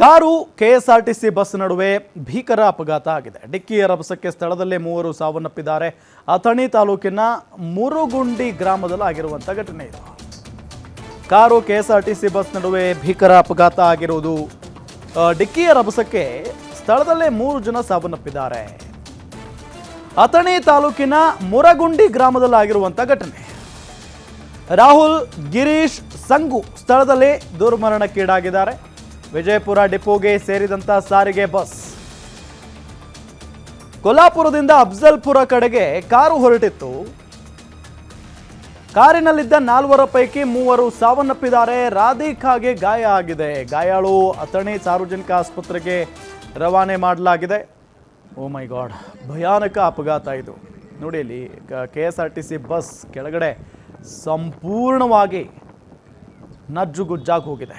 Car KSRTC bus ನಡುವೆ ಭೀಕರ ಅಪಘಾತ ಆಗಿದೆ. ಡಿಕ್ಕಿಯ ರಭಸಕ್ಕೆ ಸ್ಥಳದಲ್ಲೇ ಮೂವರು ಸಾವನ್ನಪ್ಪಿದ್ದಾರೆ. ಅಥಣಿ ತಾಲೂಕಿನ ಮುರುಗುಂಡಿ ಗ್ರಾಮದಲ್ಲಿ ಆಗಿರುವಂಥ ಘಟನೆ ಇದು. ಕಾರು ಕೆಎಸ್ಆರ್ಟಿಸಿ ಬಸ್ ನಡುವೆ ಭೀಕರ ಅಪಘಾತ ಆಗಿರುವುದು ಡಿಕ್ಕಿಯ ರಭಸಕ್ಕೆ ಸ್ಥಳದಲ್ಲೇ ಮೂರು ಜನ ಸಾವನ್ನಪ್ಪಿದ್ದಾರೆ. ಅಥಣಿ ತಾಲೂಕಿನ ಮುರಗುಂಡಿ ಗ್ರಾಮದಲ್ಲಿ ಆಗಿರುವಂಥ ಘಟನೆ. ರಾಹುಲ್, ಗಿರೀಶ್, ಸಂಗು ಸ್ಥಳದಲ್ಲಿ ದುರ್ಮರಣಕ್ಕೀಡಾಗಿದ್ದಾರೆ. ವಿಜಯಪುರ ಡಿಪೋಗೆ ಸೇರಿದಂತ ಸಾರಿಗೆ ಬಸ್. ಕೊಲ್ಲಾಪುರದಿಂದ ಅಫ್ಜಲ್ಪುರ ಕಡೆಗೆ ಕಾರು ಹೊರಟಿತ್ತು. ಕಾರಿನಲ್ಲಿದ್ದ ನಾಲ್ವರ ಪೈಕಿ ಮೂವರು ಸಾವನ್ನಪ್ಪಿದ್ದಾರೆ. ರಾಧಿಕಾಗೆ ಗಾಯ ಆಗಿದೆ. ಗಾಯಾಳು ಅಥಣಿ ಸಾರ್ವಜನಿಕ ಆಸ್ಪತ್ರೆಗೆ ರವಾನೆ ಮಾಡಲಾಗಿದೆ. ಓ ಮೈ ಗಾಡ್, ಭಯಾನಕ ಅಪಘಾತ ಇದು. ನೋಡಿ ಇಲ್ಲಿ, K S R T C bus ಕೆಳಗಡೆ ಸಂಪೂರ್ಣವಾಗಿ ನಜ್ಜುಗುಜ್ಜಾಗಿ ಹೋಗಿದೆ.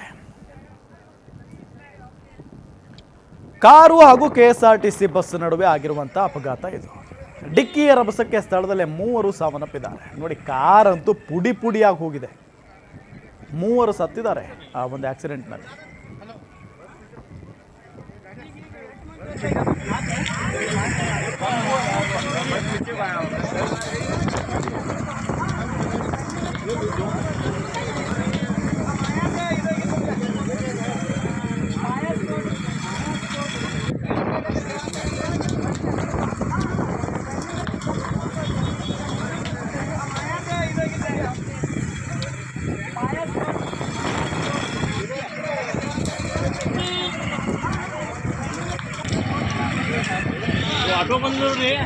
ಕಾರು ಹಾಗೂ K S R T C bus ನಡುವೆ ಆಗಿರುವಂಥ ಅಪಘಾತ ಇದು. ಡಿಕ್ಕಿಯ ರಭಸಕ್ಕೆ ಸ್ಥಳದಲ್ಲೇ ಮೂವರು ಸಾವನ್ನಪ್ಪಿದ್ದಾರೆ. ನೋಡಿ, ಕಾರಂತೂ ಪುಡಿ ಪುಡಿಯಾಗಿ ಹೋಗಿದೆ. ಮೂವರು ಸತ್ತಿದ್ದಾರೆ ಆ ಒಂದು ಆಕ್ಸಿಡೆಂಟ್ನಲ್ಲಿ. ऑटो बंद हो रही है